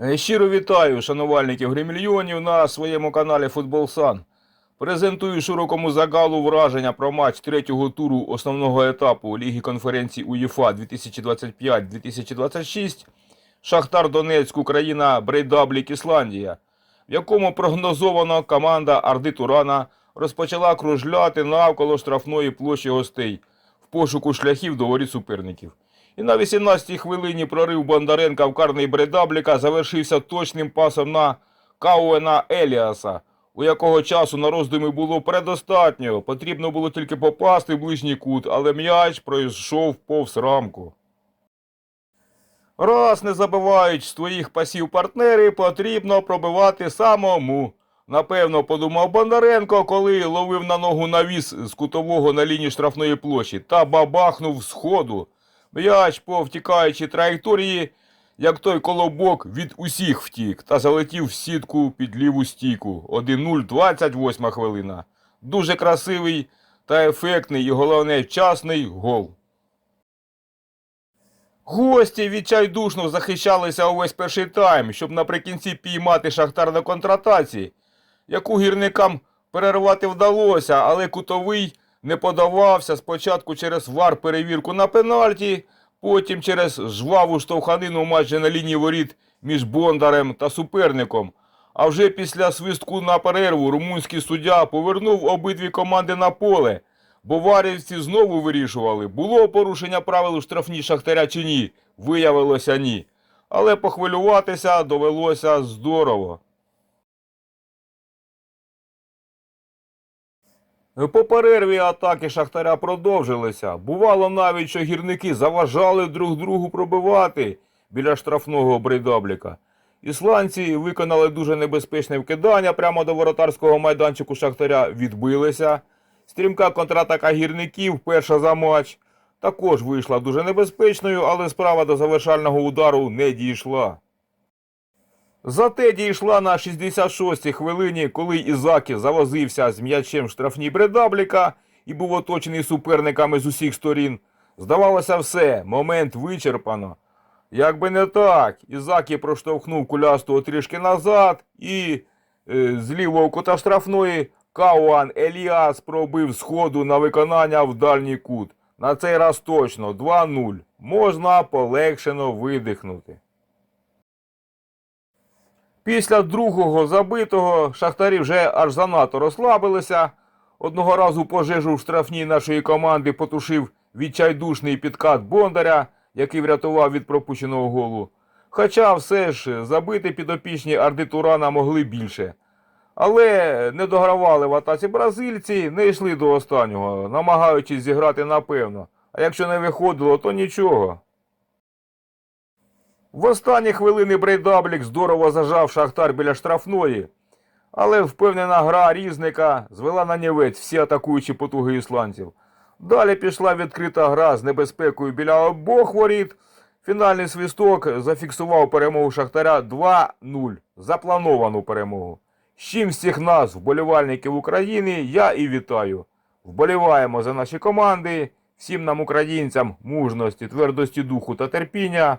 Е, Щиро вітаю шанувальників гримільйонів на своєму каналі Футбол Сан. Презентую широкому загалу враження про матч третього туру основного етапу Ліги конференцій УЄФА 2025-2026 Шахтар Донецьк, Україна, Брейдаблік, Ісландія, в якому прогнозовано команда Арди Турана розпочала кружляти навколо штрафної площі гостей в пошуку шляхів до воріт суперників. І на 18-й хвилині прорив Бондаренка в карний Бредабліка завершився точним пасом на Кауена Еліаса, у якого часу на роздуми було предостатньо. Потрібно було тільки попасти в ближній кут, але м'яч пройшов повз рамку. Раз не забивають з твоїх пасів партнери, потрібно пробивати самому. Напевно, подумав Бондаренко, коли ловив на ногу навіс з кутового на лінії штрафної площі та бабахнув з ходу. М'яч по втікаючій траєкторії, як той колобок від усіх втік, та залетів в сітку під ліву стійку. 1-0, 28 хвилина. Дуже красивий та ефектний і головне вчасний гол. Гості відчайдушно захищалися увесь перший тайм, щоб наприкінці піймати шахтар на контратаці, яку гірникам перервати вдалося, але кутовий не подавався спочатку через вар перевірку на пенальті, потім через жваву штовханину майже на лінії воріт між Бондарем та суперником. А вже після свистку на перерву румунський суддя повернув обидві команди на поле, бо варівці знову вирішували, було порушення правил у штрафній шахтаря чи ні. Виявилося ні. Але похвилюватися довелося здорово. По перерві атаки Шахтаря продовжилися. Бувало навіть, що гірники заважали друг другу пробивати біля штрафного брейдабліка. Ісландці виконали дуже небезпечне вкидання прямо до воротарського майданчику Шахтаря, відбилися. Стрімка контратака гірників, перша за матч, також вийшла дуже небезпечною, але справа до завершального удару не дійшла. Зате дійшла на 66-й хвилині, коли Ізакі завозився з м'ячем в штрафній Бредабліка і був оточений суперниками з усіх сторін. Здавалося все, момент вичерпано. Як би не так, Ізакі проштовхнув кулястого трішки назад і е, з лівого кута штрафної Кауан Еліас пробив сходу на виконання в дальній кут. На цей раз точно 2-0. Можна полегшено видихнути. Після другого забитого шахтарі вже аж занадто розслабилися. Одного разу пожежу в штрафній нашої команди потушив відчайдушний підкат Бондаря, який врятував від пропущеного голу. Хоча все ж забити підопічні Арди Турана могли більше. Але не догравали в атаці бразильці, не йшли до останнього, намагаючись зіграти напевно. А якщо не виходило, то нічого. В останні хвилини Брейдаблік здорово зажав Шахтар біля штрафної, але впевнена гра різника звела на нівець всі атакуючі потуги ісландців. Далі пішла відкрита гра з небезпекою біля обох воріт. Фінальний свисток зафіксував перемогу Шахтаря 2-0. Заплановану перемогу. З чим всіх нас, вболівальників України, я і вітаю. Вболіваємо за наші команди. Всім нам, українцям, мужності, твердості духу та терпіння.